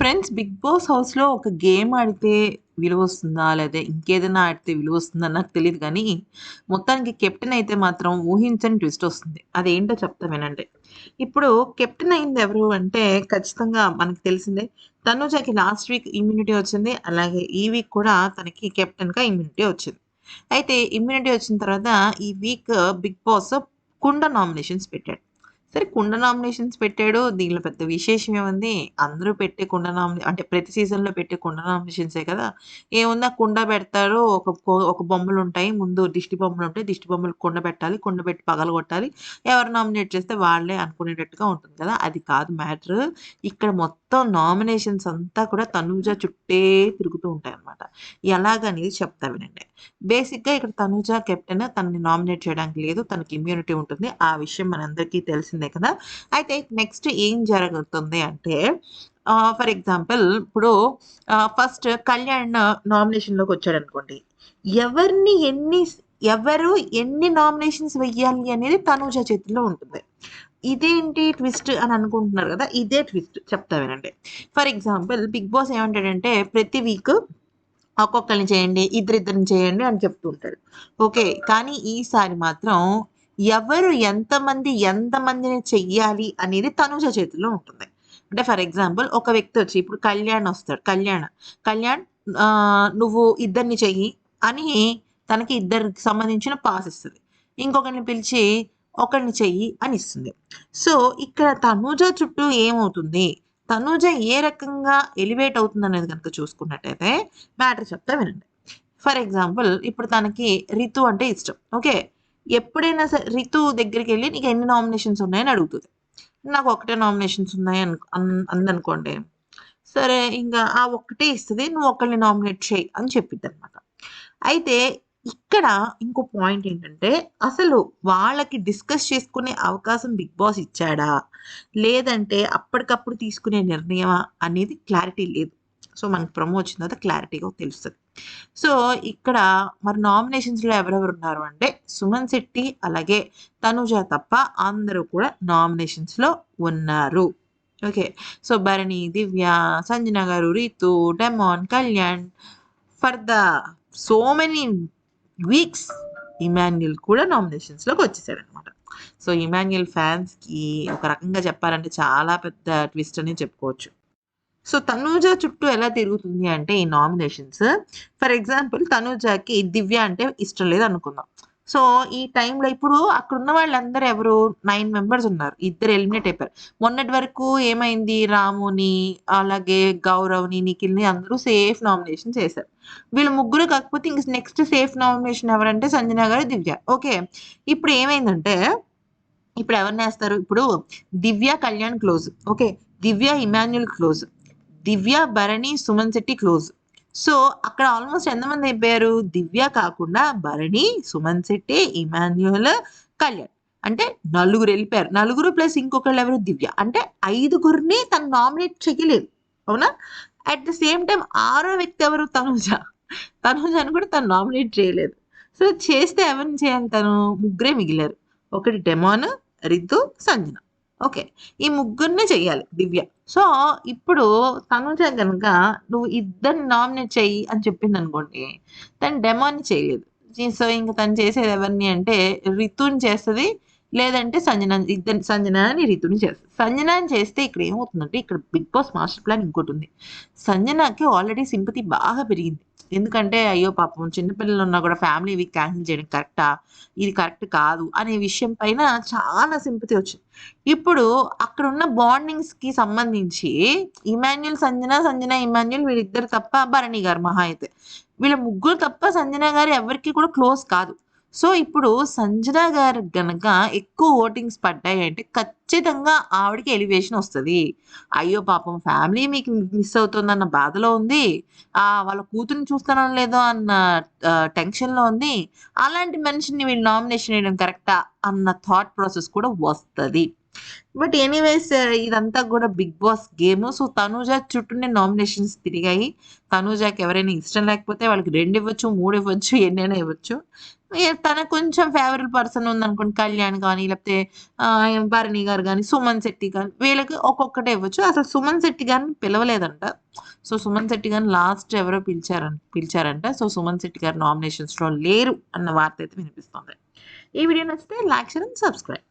Friends 'big boss' హౌస్‌లో ఒక game ఆడితే విలువ వస్తుందా లేదా ఇంకేదైనా ఆడితే విలువ వస్తుందా నాకు తెలియదు కానీ మొత్తానికి కెప్టెన్ అయితే మాత్రం ఊహించని ట్విస్ట్ వస్తుంది అదేంటో చెప్తా వినండి. ఇప్పుడు కెప్టెన్ అయింది ఎవరు అంటే ఖచ్చితంగా మనకు తెలిసిందే. తనుజాకి లాస్ట్ వీక్ ఇమ్యూనిటీ వచ్చింది. అలాగే ఈ వీక్ కూడా తనకి కెప్టెన్‌గా ఇమ్యూనిటీ వచ్చింది. అయితే ఇమ్యూనిటీ వచ్చిన తర్వాత ఈ వీక్ 'బిగ్ బాస్' కుండ నామినేషన్స్ పెట్టాడు. సరే కుండ నామినేషన్స్ పెట్టాడు. దీనిలో పెద్ద విశేషం ఏముంది? అందరూ పెట్టే కుండ నామినే అంటే ప్రతి సీజన్‌లో పెట్టే కుండ నామినేషన్సే కదా! ఏముంది ఆ కుండ పెడతారు. ఒక ఒక బొమ్మలు ఉంటాయి ముందు దిష్టి బొమ్మలు ఉంటాయి దిష్టి బొమ్మలు కుండ పెట్టాలి. కుండ పెట్టి పగలగొట్టాలి. ఎవరు నామినేట్ చేస్తే వాళ్ళే అనుకునేటట్టుగా ఉంటుంది కదా! అది కాదు మ్యాటర్ ఇక్కడ మొత్తం నామినేషన్స్ అంతా కూడా తనూజ చుట్టే తిరుగుతూ ఉంటాయి అనమాట ఎలాగనేది చెప్తా వినండి. బేసిక్‌గా ఇక్కడ తనూజ కెప్టెన్. తనని నామినేట్ చేయడానికి లేదు. తనకి ఇమ్యూనిటీ ఉంటుంది. ఆ విషయం మనందరికీ తెలిసింది కదా! అయితే నెక్స్ట్ ఏం జరుగుతుంది అంటే ఫర్ ఎగ్జాంపుల్ ఇప్పుడు ఫస్ట్ కళ్యాణ్ నామినేషన్లోకి వచ్చాడు అనుకోండి ఎవరిని ఎన్ని ఎవరు ఎన్ని నామినేషన్స్ వెయ్యాలి అనేది తనూజ చేతిలో ఉంటుంది. ఇదేంటి ట్విస్ట్ అని అనుకుంటున్నారు కదా! ఇదే ట్విస్ట్ చెప్తా వినండి. ఫర్ ఎగ్జాంపుల్ 'బిగ్ బాస్' ఏమంటాడంటే ప్రతి వీక్ ఒక్కొక్కరిని చేయండి. ఇద్దరిద్దరిని చేయండి అని చెప్తూ ఉంటాడు. ఓకే. కానీ ఈసారి మాత్రం ఎవరు ఎంతమంది ఎంతమందిని చెయ్యాలి అనేది తనుజ చేతిలో ఉంటుంది. అంటే ఫర్ ఎగ్జాంపుల్ ఒక వ్యక్తి వచ్చి ఇప్పుడు కళ్యాణ్ వస్తాడు. కళ్యాణ్, కళ్యాణ్ నువ్వు ఇద్దరిని చెయ్యి అని తనకి ఇద్దరికి సంబంధించిన పాస్ ఇస్తుంది ఇంకొకరిని పిలిచి ఒకరిని చెయ్యి అని ఇస్తుంది. సో, ఇక్కడ తనూజ చుట్టూ ఏమవుతుంది? తనూజ ఏ రకంగా ఎలివేట్ అవుతుందనేది కనుక చూసుకున్నట్టయితే మ్యాటర్ చెప్తా వినండి. ఫర్ ఎగ్జాంపుల్ ఇప్పుడు తనకి రితు అంటే ఇష్టం. ఓకే. ఎప్పుడైనా సరే రితు దగ్గరికెళ్ళి నీకు ఎన్ని నామినేషన్స్ ఉన్నాయని అడుగుతుంది నాకు ఒకటే నామినేషన్స్ ఉన్నాయి అన్ అన్ అందనుకోండి. సరే ఇంకా ఆ ఒక్కటే ఇస్తుంది నువ్వు ఒకళ్ళని నామినేట్ చేయి అని చెప్పిద్ది అనమాట అయితే ఇక్కడ ఇంకో పాయింట్ ఏంటంటే అసలు వాళ్ళకి డిస్కస్ చేసుకునే అవకాశం 'బిగ్ బాస్' ఇచ్చాడా? లేదంటే అప్పటికప్పుడు తీసుకునే నిర్ణయమా? అనేది క్లారిటీ లేదు. సో, మనకి ప్రమో వచ్చిన తర్వాత క్లారిటీగా తెలుస్తుంది సో, ఇక్కడ మరి నామినేషన్స్‌లో ఎవరెవరున్నారు అంటే సుమన్ శెట్టి అలాగే తనుజ తప్ప అందరూ కూడా నామినేషన్స్‌లో ఉన్నారు. ఓకే. సో, భరణి, దివ్య, సంజన గారు, Rithu demon, Kalyan for the so many weeks Emmanuel కూడా నామినేషన్స్‌లోకి వచ్చేసాడనమాట. సో, ఇమాన్యుల్ ఫ్యాన్స్‌కి ఒక రకంగా చెప్పాలంటే చాలా పెద్ద ట్విస్ట్ అని చెప్పుకోవచ్చు. సో, తనూజ చుట్టూ ఎలా తిరుగుతుంది అంటే ఈ నామినేషన్స్ ఫర్ ఎగ్జాంపుల్ తనూజకి దివ్య అంటే ఇష్టం లేదు అనుకుందాం సో, ఈ టైంలో ఇప్పుడు అక్కడున్న వాళ్ళందరూ ఎవరు నైన్ మెంబర్స్ ఉన్నారు. ఇద్దరు ఎలిమినేట్ అయిపోయారు. మొన్నటి వరకు ఏమైంది రాముని, అలాగే గౌరవ్‌ని, నిఖిల్‌ని అందరూ సేఫ్ నామినేషన్ చేశారు వీళ్ళు ముగ్గురు కాకపోతే ఇంక నెక్స్ట్ సేఫ్ నామినేషన్ ఎవరంటే సంజన గారు, దివ్య. ఓకే. ఇప్పుడు ఏమైందంటే ఇప్పుడు ఎవరిని వేస్తారు ఇప్పుడు Divya, Kalyan close. Okay. Divya, Emmanuel close. Divya, Bharani, Suman Shetty close. So, అక్కడ ఆల్మోస్ట్ ఎంతమంది అయిపోయారు? దివ్య కాకుండా భరణి, సుమన్ శెట్టి, ఇమాన్యుయల్, కళ్యాణ్. అంటే నలుగురు వెళ్ళిపోయారు నలుగురు ప్లస్ ఇంకొకళ్ళు ఎవరు? దివ్య. అంటే ఐదుగురిని తను నామినేట్ చెయ్యలేదు. అవునా? అట్ ద సేమ్ టైం ఆరో వ్యక్తి ఎవరు? తనుజ తనూజని కూడా తను నామినేట్ చేయలేదు. సో, చేస్తే ఎవరిని చేయాలి తను? ముగ్గురే మిగిలారు. ఒకటి డెమాన్, రితు, సంజన. ఓకే. ఈ ముగ్గురిని చెయ్యాలి దివ్య. సో, ఇప్పుడు తనుజ కనుక నువ్వు ఇద్దరిని నామినేట్ చెయ్యి అని చెప్పింది అనుకోండి తను డెమోని చేయలేదు. సో, ఇంక తను చేసేది ఎవరిని అంటే రితుని చేస్తుంది లేదంటే సంజన ఇద్దరిని సంజనని, రితుని చేస్తుంది సంజనాని చేస్తే ఇక్కడ ఏమవుతుందంటే ఇక్కడ 'బిగ్ బాస్' మాస్టర్ ప్లాన్ ఇంకోటుంది. సంజనకి ఆల్రెడీ సింపతి బాగా పెరిగింది. ఎందుకంటే అయ్యో పాపం చిన్న ఉన్నా కూడా ఫ్యామిలీ వీక్ క్యాన్సిల్ చేయడం కరెక్టా? ఇది కరెక్ట్ కాదు అనే విషయం పైన చాలా సింపతి వచ్చింది. ఇప్పుడు అక్కడున్న బాండింగ్స్‌కి సంబంధించి ఇమాన్యుల్ సంజన, సంజన, ఇమాన్యుల్ వీళ్ళిద్దరు తప్ప భరణి గారు మహా అయితే. వీళ్ళ ముగ్గురు తప్ప సంజన గారు ఎవరికీ కూడా క్లోజ్ కాదు. సో, ఇప్పుడు సంజన గారు గనక ఎక్కువ ఓటింగ్స్ పడ్డాయి అంటే ఖచ్చితంగా ఆవిడకి ఎలివేషన్ వస్తుంది అయ్యో పాపం ఫ్యామిలీ మీకు మిస్ అవుతుందన్న బాధలో ఉంది. ఆ వాళ్ళ కూతురిని చూస్తానో లేదో అన్న టెన్షన్‌లో ఉంది. అలాంటి మనిషిని వీళ్ళు నామినేషన్ వేయడం కరెక్టా? అన్న థాట్ ప్రాసెస్ కూడా వస్తుంది బట్ ఎనీవేస్ ఇదంతా కూడా 'Bigg Boss' game so, Tanuja చుట్టూనే నామినేషన్స్ తిరిగాయి. తనూజాకి ఎవరైనా ఇష్టం లేకపోతే వాళ్ళకి రెండు ఇవ్వచ్చు, మూడు ఇవ్వచ్చు, ఎన్నైనా ఇవ్వచ్చు. తనకు కొంచెం ఫేవరబుల్ పర్సన్ ఉందనుకోండి కళ్యాణ్ కానీ లేకపోతే భరణి గారు కానీ సుమన్ శెట్టి కానీ వీళ్ళకి ఒక్కొక్కటే ఇవ్వచ్చు. అసలు సుమన్ శెట్టి గారిని పిలవలేదంట. సో, సుమన్ శెట్టి గారిని లాస్ట్ ఎవరో పిలిచారం పిలిచారంట. సో, సుమన్ శెట్టి గారు నామినేషన్స్‌లో లేరు అన్న వార్త అయితే వినిపిస్తోంది. ఈ వీడియో నచ్చితే లైక్, షేర్ అండ్ సబ్స్క్రైబ్.